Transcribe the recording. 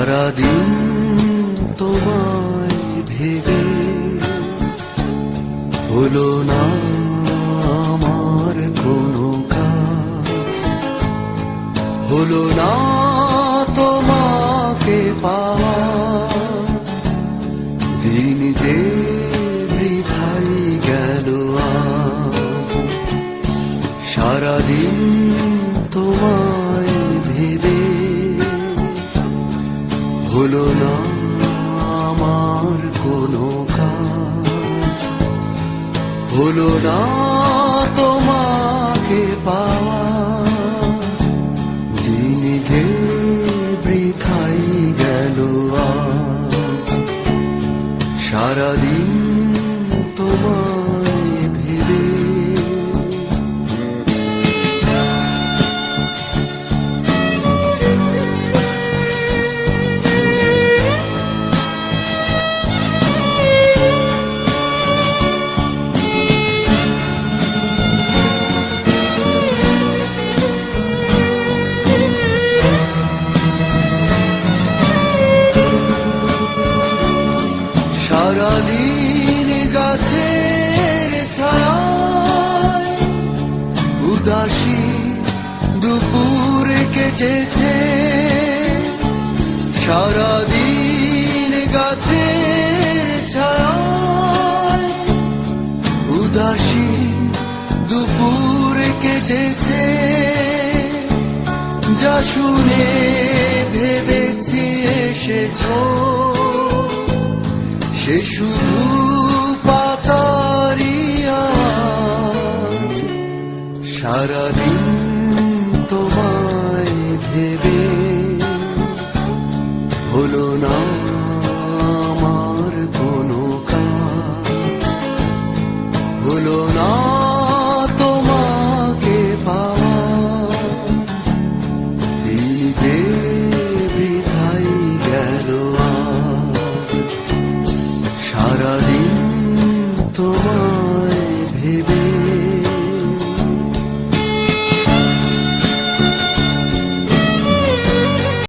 সারাদিন তোমায় ভেবে হলো না আমার কোনো কাজ। হলো না তোমাকে পাওয়া। দিন যে বৃথাই গেল আজ। সারাদিন না তোমাকে পাওয়া। দিন যে বৃথাই গেল আজ। সারাদিন উদাসী দুপুর কেটেছে সারাদিন ছায় উদাসী দুপুর কেটেছে যা শুনে ভেবেছি এসেছ। সে শুধু ആരാധന